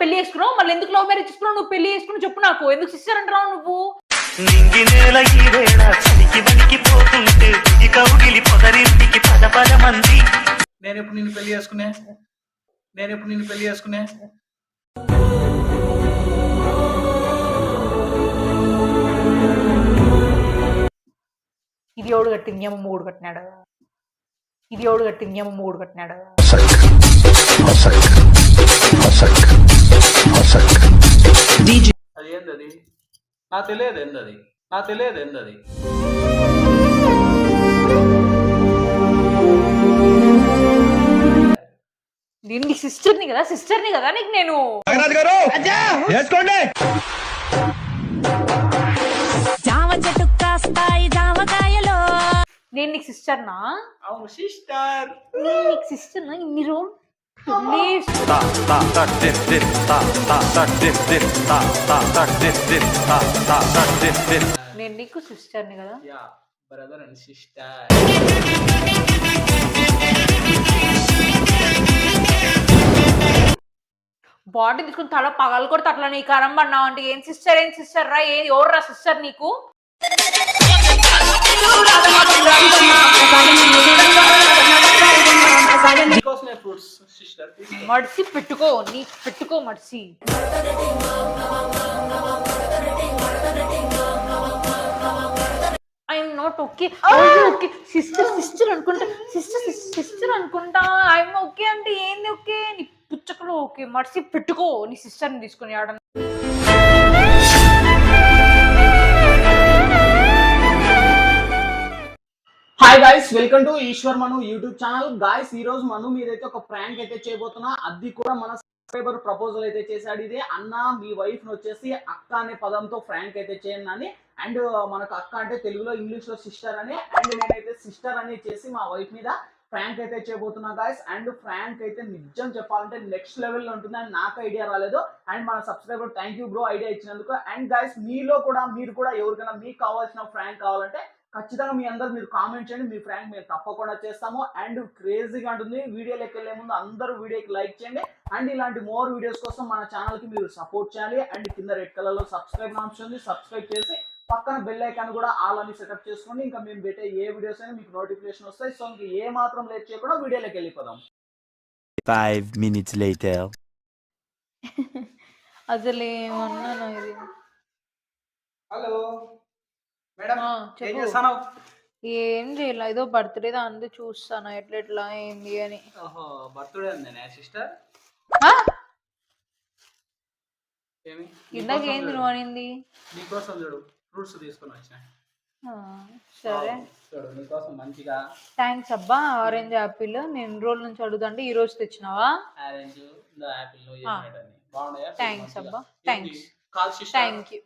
పెళ్ళి చేసుకున్నావు మళ్ళీ ఎందుకు లవ్ మ్యారేజ్ చేసుకున్నావు? నువ్వు పెళ్ళి చేసుకుని చెప్పు నాకు. ఎందుకు సిస్టర్ అంటున్నావు నువ్వు? నింగి నేల ఈ వేళ చలికి వణికిపోతుంటే ఈ కౌగిలి పొదరింటికి పద పద మంది. నేను ఎప్పుడు నిన్ను పెళ్ళి చేసుకునే? నేను ఎప్పుడు నిన్ను పెళ్ళి చేసుకునే? ఇది ఎవడు కట్టింది? ఏమో మూడు కట్టినాడు? ఇది ఎవడు కట్టింది? ఏమో మూడు కట్టినాడు? అది ఏంది అది నా తెలియదు ఏంది అది నా తెలియదు ఏంది అది నేను నీ సిస్టర్ని కదా? సిస్టర్ని కదా నీకు నేను? జామ చెట్టు కాస్తాయి జామకాయలో నేను నీకు సిస్టర్నా అవును సిస్టర్ నేను నీకు సిస్టర్నా ఇన్ని రోజులు నేను నీకు సిస్టర్ని కదా? Yeah brother and sister body తీసుకుని తల పగలు కొడితే అట్లా నీ కరం పడినావు అంటే ఏం సిస్టర్ ఏం సిస్టర్ రా? ఏం ఎవరు రా సిస్టర్ నీకు ఫ్రూట్స్ సిస్టర్ మడిసి పెట్టుకో నీ పెట్టుకో మడిసి. I'm not okay okay sister sister అనుకుంటా సిస్టర్ సిస్టర్ అనుకుంటా ఐఎమ్ ఓకే అంటే ఏంది ఓకే నీ పుచ్చకలో ఓకే మడిసి పెట్టుకో నీ సిస్టర్ని తీసుకుని ఆడ hi guys welcome to Eshwar Manu YouTube channel guys ఈ రోజు మను మీరైతే ఒక ప్రాంక్ అయితే చేయబోతున్నా. అది కూడా మన సబ్స్క్రైబర్ ప్రపోజల్ అయితే చేశాడు ఇదే. అన్న మీ వైఫ్ వచ్చేసి అక్క అనే పదంతో ఫ్రాంక్ అయితే చేయండి అని. అండ్ uh, మనకు అక్క అంటే తెలుగులో ఇంగ్లీష్లో సిస్టర్ అని. అండ్ నేనైతే సిస్టర్ అని చేసి మా వైఫ్ మీద ఫ్రాంక్ అయితే చేయబోతున్నా గాయస్ అండ్ ఫ్రాంక్ అయితే నిజం చెప్పాలంటే నెక్స్ట్ లెవెల్లో ఉంటుంది అండ్ నాకు ఐడియా రాలేదు. అండ్ మన subscriber thank you bro idea ఇచ్చినందుకు. అండ్ గాయస్ మీలో కూడా మీరు కూడా ఎవరికైనా మీకు కావాల్సిన ఫ్రాంక్ కావాలంటే ఖచ్చితంగా మీ అందరు మీరు కామెంట్ చేయండి మీ ఫ్రాంక్ మేము తప్పకుండా చేస్తాము. అండ్ క్రేజీగా ఉంటుంది వీడియోలోకి వెళ్ళే ముందు అందరూ వీడియోకి లైక్ చేయండి. అండ్ ఇలాంటి మోర్ వీడియోస్ కోసం మన ఛానల్కి మీరు సపోర్ట్ చేయాలి. అండ్ కింద రెడ్ కలర్లో సబ్స్క్రైబ్ ఆప్షన్ ఉంది సబ్స్క్రైబ్ చేసి పక్కన బెల్ ఐకాన్ కూడా ఆల్ అని సెటప్ చేసుకోండి. ఇంకా మేము పెట్టే ఏ వీడియోస్ అయినా మీకు నోటిఫికేషన్ వస్తాయి. సో ఇంకా ఏ మాత్రం లేట్ చేయకుండా వీడియోలోకి వెళ్ళిపోదాం. Five minutes later. అసలు ఏమన్నా ఇది? హలో మేడం ఏం చేయాలి ఏదో బర్త్డే దాంతో చూస్తాను ఎట్లా ఎట్లా ఏంది అని. ఓహో బర్త్డే సిస్టర్ ఇందాక ఏంది. నువ్వు అనింది? నీకోసం చూడు ఫ్రూట్స్ తీసుకొని వచ్చా సరే. నీకోసం మంచిగా. థ్యాంక్స్ అబ్బా ఆరెంజ్ యాపిల్ నేను రోజుల నుంచి అడుగుతుంటే ఈ రోజు తెచ్చినావా? ఆరెంజ్ యాపిల్ Thanks అబ్బా. Thanks. Thank thanks you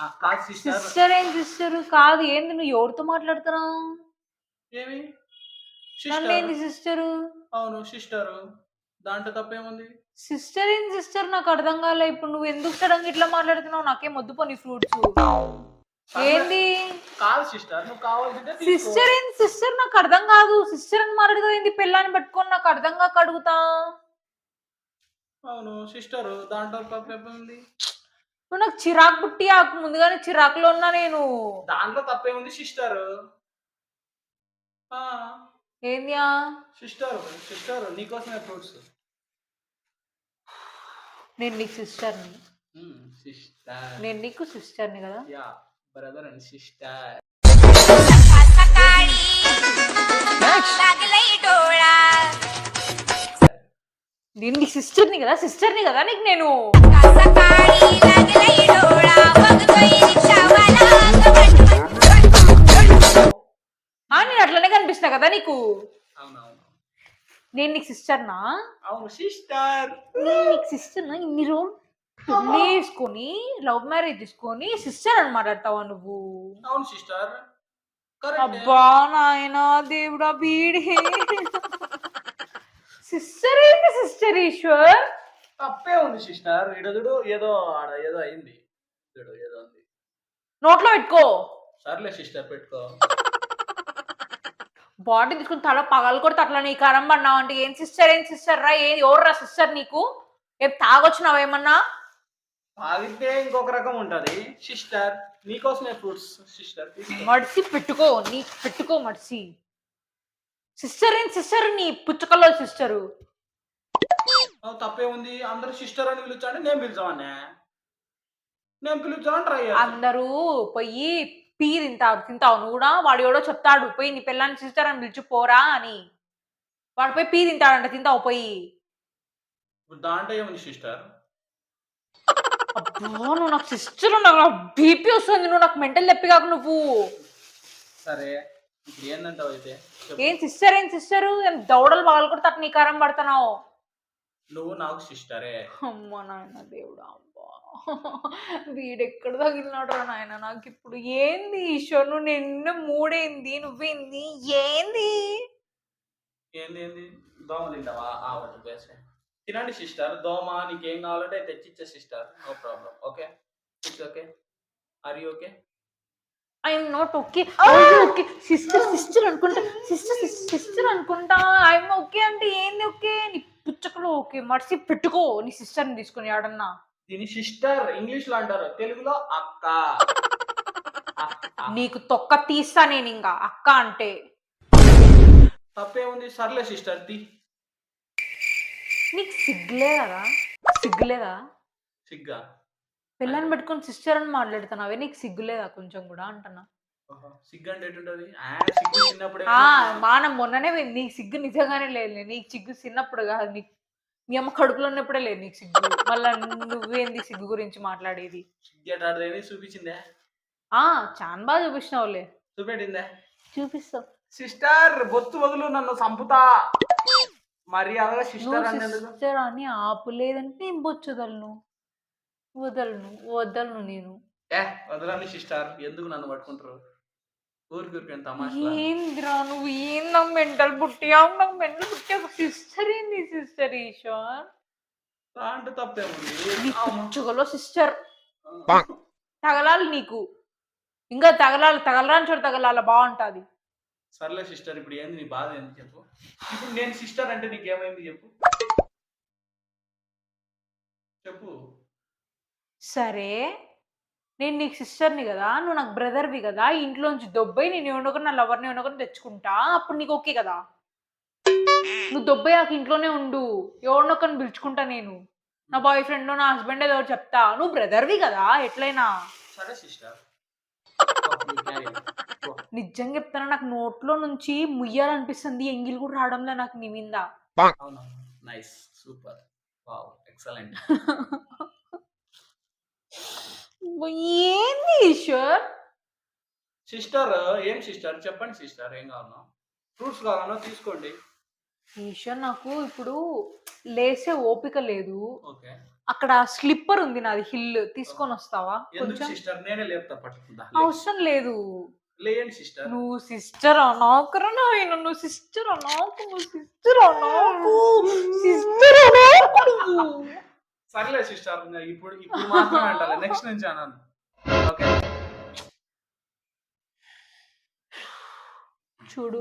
sister. ఏం సిస్టర్? కాదు ఏంది నువ్వు ఎవరితో మాట్లాడుతున్నావు? ఏమి? నన్ను ఏంది సిస్టర్? అవును సిస్టర్. దాంట్లో తప్పేముంది? సిస్టర్ ఏం సిస్టర్? నాకు అర్థం కాలే. ఇప్పుడు నువ్వు ఎందుకు సడన్ ఇట్లా మాట్లాడుతున్నావు? నాకేం వద్దు పోనీ ఫ్రూట్స్. ఏంది? కాల్ సిస్టర్ నువ్వు. సిస్టర్ ఏంది సిస్టర్? నాకు అర్థం కాదు. సిస్టర్ అని మాట్లాడుతావు ఏంది పిల్లని పెట్టుకొని నాకు అర్థం కాక అడుగుతా. అవును సిస్టర్. దాంట్లో తప్పేముంది? నువ్వు నాకు చిరాకు పుట్టి ఆకు ముందుగానే చిరాకులో ఉన్నా నేను. దాంట్లో తప్పేముంది సిస్టర్? ఏంది ఆ? సిస్టర్ సిస్టర్ నీకోసమే ఫ్రూట్స్. నేను నీకు సిస్టర్ని. సిస్టర్. నేను నీకు సిస్టర్ని కదా? Yeah brother and sister. నేను నీకు సిస్టర్ని కదా సిస్టర్ని కదా నీకు నేను? నేను అట్లనే కనిపిస్తున్నా కదా నీకు? నేను నీకు సిస్టర్నా అవును సిస్టర్ నేను నీకు సిస్టర్నా ఇన్ని రోజులు పెళ్ళి చేసుకొని లవ్ మ్యారేజ్ చేసుకొని సిస్టర్ అని మాట్లాడతావా నువ్వు సిస్టర్ అబ్బా నాయనా దేవుడా బీడే సిస్టర్ ఈశ్వర్ తప్పే ఉంది సిస్టర్. ఇడదుడు ఏదో ఆడ ఏదో అయింది. ఏదో ఉంది. నోట్లో పెట్టుకో. సర్లే సిస్టర్ పెట్టుకో. బాడీ తీసుకుని తల పగలు కొడితే అట్లా నీ కరం పడినావు అంటే ఏం సిస్టర్ ఏం సిస్టర్ రా ఏం ఎవరు రా సిస్టర్ నీకు? ఏం తాగొచ్చినావు ఏమన్నా? తాగితే ఇంకొక రకం ఉంటది. సిస్టర్ నీకోసమే ఫ్రూట్స్. సిస్టర్ మడిసి పెట్టుకో నీ పెట్టుకో మడిసి. సిస్టర్ ఏం సిస్టర్ నీ పుచ్చకల్లో సిస్టరు? తప్పే ఉంది. అందరు సిస్టర్ అని పిలుచాంటే నేను పిలిచామనే నేను పిలుచామని ట్రై అందరూ పోయి పీ తింటావు తింటావు నువ్వు కూడా? వాడు ఎవడో చెప్తాడు పోయి నీ పిల్లని సిస్టర్ అని పిలిచి పోరా అని. వాడు పోయి పీ తింటాడంట తింటావు పోయి. దాంట్లో ఏముంది సిస్టర్ అబ్బా నువ్వు నాకు సిస్టర్ నాకు బీపీ వస్తుంది. నువ్వు నాకు మెంటల్ తెప్పి కాక నువ్వు. సరే ఏందంటావు అయితే. ఏం సిస్టర్ ఏం సిస్టర్ ఏం దౌడలు పగలు కూడా తట్టు నీ కారం పడుతున్నావు నువ్వు నాకు సిస్టరే. అమ్మ నాయన దేవుడా అబ్బా. వీడెక్కడ తగిలినాడు రా నాయన నాకు ఇప్పుడు ఏంది ఈశ్వర్ నువ్వు నిన్న మూడేంది? నువ్వేంది? ఏంది? ఏంది ఏంది? దోమ తింటావా? ఆ ఒకటి బేసే తినండి సిస్టర్ దోమ నీకేం కావాలంటే తెచ్చిచ్చే sister. No problem. Okay? It's okay? Are you okay? I'm not okay. Okay. Sister sister అనుకుంటా. సిస్టర్ సిస్టర్ అనుకుంటా. ఐఎమ్ ఓకే అంటే ఏంది ఓకే? నీ పుచ్చకలో ఓకే మడిసి పెట్టుకో నీ సిస్టర్ని తీసుకుని ఆడన్నా. దీని సిస్టర్ ఇంగ్లీష్లో అంటారు తెలుగులో అక్క. నీకు తొక్క తీస్తా నేను ఇంకా అక్క అంటే. తప్పేముంది? సర్లే సిస్టర్ తి. నీకు సిగ్గులేదా సిగ్గులేదా? సిగ్గా? పిల్లని పెట్టుకొని సిస్టర్ అని మాట్లాడుతున్నావే నీకు సిగ్గులేదా? కొంచెం కూడా అంటున్నా. సిగ్గు అంటే ఎటుంటది? సిగ్గు చిన్నప్పుడే మానం మొన్ననే. నీకు సిగ్గు నిజంగానే లేదు నీకు సిగ్గు చిన్నప్పుడు కాదు నీకు మీ అమ్మ కడుపులో ఉన్నప్పుడే లేదు నీకు సిగ్గు. మళ్ళా నువ్వేంది సిగ్గు గురించి మాట్లాడేది? చూపించిందే? ఆ చాలా బాగా చూపించినావులే చూపెట్టిందే? చూపిస్తావు సిస్టర్ బొత్తు వదులు నన్ను సంపుతా మర్యాదగా సిస్టర్ సిస్టర్ అని ఆపులేదంటే నేను బొచ్చు వదలను? వదలను వదలను నేను. ఏ వదలని సిస్టర్. ఎందుకు నన్ను పట్టుకుంటారు? తమాషా ఏందిరా నువ్వు? ఏం నాకు మెంటల్ పుట్టి నాకు మెంటల్ పుట్టి ఒక సిస్టర్ ఏంది సిస్టర్ ఈశ్వర్? తప్పేముంది? సిస్టర్ తగలాలి నీకు. ఇంకా తగలాలి తగలరాని చోట తగలాలి బాగుంటది. సర్లే సిస్టర్ ఇప్పుడు ఏంది నీ బాధ ఏంది చెప్పు. ఇప్పుడు నేను సిస్టర్ అంటే నీకేమైంది చెప్పు. చెప్పు. సరే. నేను నీకు సిస్టర్ని కదా నువ్వు నాకు బ్రదర్వి కదా ఇంట్లోంచి దొబ్బై నేను ఎవరినొకరు నా లవర్ని ఎవరినొకరు తెచ్చుకుంటా అప్పుడు నీకు ఓకే కదా? నువ్వు దొబ్బై నాకు ఇంట్లోనే ఉండు ఎవరినొకరిని పిలుచుకుంటా నేను. నా బాయ్ ఫ్రెండ్ నా హస్బెండ్ ఏదో చెప్తా. నువ్వు బ్రదర్వి కదా ఎట్లయినా. సరే సిస్టర్ నిజంగా చెప్తాను నాకు నోట్లో నుంచి ముయ్యాలనిపిస్తుంది ఎంగిల్ కూడా రావడంలో నాకు నీ మీద. అవునా నైస్ సూపర్ వావ్ ఎక్సలెంట్ ఏంది ఈశ్వర్? సిస్టర్ ఏం సిస్టర్? చెప్పండి సిస్టర్ ఏం కావాలన్నా? ఫ్రూట్స్ కావాలన్నా తీసుకోండి. ఈశ్వర్ నాకు ఇప్పుడు లేసే ఓపిక లేదు. ఓకే. అక్కడ స్లిప్పర్ ఉంది నాది హిల్ తీసుకొని వస్తావా? ఎందుకు కొంచెం? సిస్టర్? నేనే లేపుతా పట్టుకుంటా. అవసరం లేదు. లేండి సిస్టర్. నువ్వు సిస్టర్ నాకరా నాయన నువ్వు సిస్టర్ నాకు నువ్వు సిస్టర్ నాకు సిస్టర్ నాకు నువ్వు. సర్లే సిస్టర్ ఇప్పుడు ఇప్పుడు మాత్రమే అంటాలి. నెక్స్ట్ నుంచి అన్నాను. ఓకే చూడు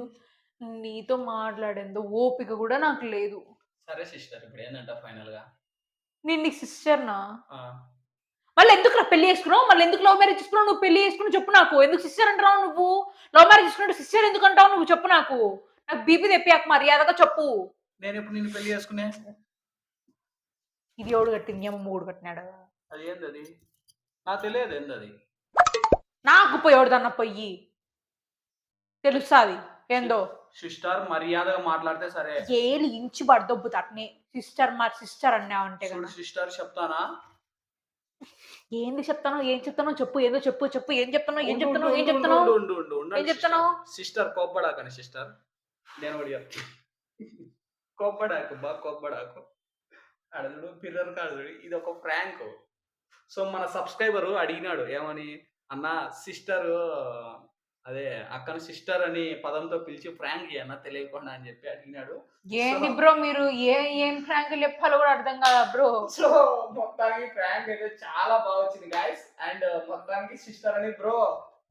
నీతో మాట్లాడేంత ఓపిక కూడా నాకు లేదు. సరే సిస్టర్ ఇప్పుడు ఏంటంట ఫైనల్గా నేను నీకు సిస్టర్నా? ఆ, మళ్ళీ ఎందుకు నా పెళ్ళి చేసుకున్నావు? మళ్ళీ ఎందుకు లవ్ మ్యారేజ్ చేసుకున్నావు? నువ్వు పెళ్ళి చేసుకుని చెప్పు నాకు. ఎందుకు సిస్టర్ అంటావు నువ్వు? లవ్ మ్యారేజ్ చేసుకున్నట్టు సిస్టర్ ఎందుకు అంటావు నువ్వు చెప్పు నాకు. నాకు బీపీ తెప్పాక మర్యాదగా చెప్పు. నేను ఎప్పుడు నిన్ను పెళ్ళి చేసుకునే? ఇది ఎవడు కట్టింది? ఏమో మూడు కట్టినాడు? అది ఏంది అది నాకు తెలియదు ఏంది అది నాకు పోయేవాడుదన్న పొయ్యి తెలుసాది ఏందో? సిస్టర్ మర్యాదగా మాట్లాడితే సరే. ఏలు ఇంచి పడదొబ్బు తట్నే సిస్టర్ మా సిస్టర్ అన్నావంటే కదా సిస్టర్ చెప్తానా? ఏంది చెప్తాను? ఏం చెప్తానో చెప్పు. ఏదో చెప్పు చెప్పు. ఏం చెప్తానో? ఏం చెప్తానో? ఏం చెప్తానో? ఏం చెప్తున్నావు? సిస్టర్. కోప్పడాకని సిస్టర్. నేను కూడా చెప్తా. కోప్పడాకు బా కోప్పడాకు. అడుగుడు పిల్లలు కాదు ఇది ఒక ప్రాంక్. సో మన సబ్స్క్రైబర్ అడిగినాడు ఏమని? అన్న సిస్టర్ అదే అక్కను సిస్టర్ అని పదంతో పిలిచి ప్రాంక్ చేయన్న తెలియకుండా అని చెప్పి అడిగినాడు. ఏంది బ్రో మీరు ఏ ఏం ప్రాంక్ చెప్పాలో కూడా అర్థం కాదా బ్రో? సో మొత్తానికి ప్రాంక్ అయితే చాలా బాగా వచ్చింది గాయస్ అండ్ మొత్తానికి సిస్టర్ అని బ్రో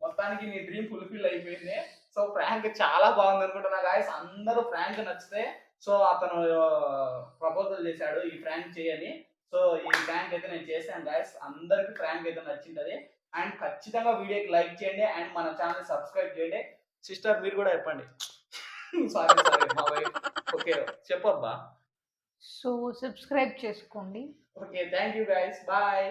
మొత్తానికి నీ డ్రీమ్ ఫుల్ఫిల్ అయిపోయింది. సో ప్రాంక్ చాలా బాగుంది అనుకుంటున్నా గాయస్ అందరూ ప్రాంక్ నచ్చితే సో అతను ప్రపోజల్ చేశాడు ఈ ప్రాంక్ చేయని. సో ఈ ప్రాంక్ అయితే నేను చేశాను గాయస్ అందరికి ప్రాంక్ అయితే నచ్చింటది. అండ్ ఖచ్చితంగా వీడియోకి లైక్ చేయండి. అండ్ మన ఛానల్ సబ్స్క్రైబ్ చేయండి. సిస్టర్ మీరు కూడా చెప్పండి. సారీ సారీ మా వైఫ్ ఓకే చెప్పబ్బా సో సబ్స్క్రైబ్ చేసుకోండి. Okay thank you guys bye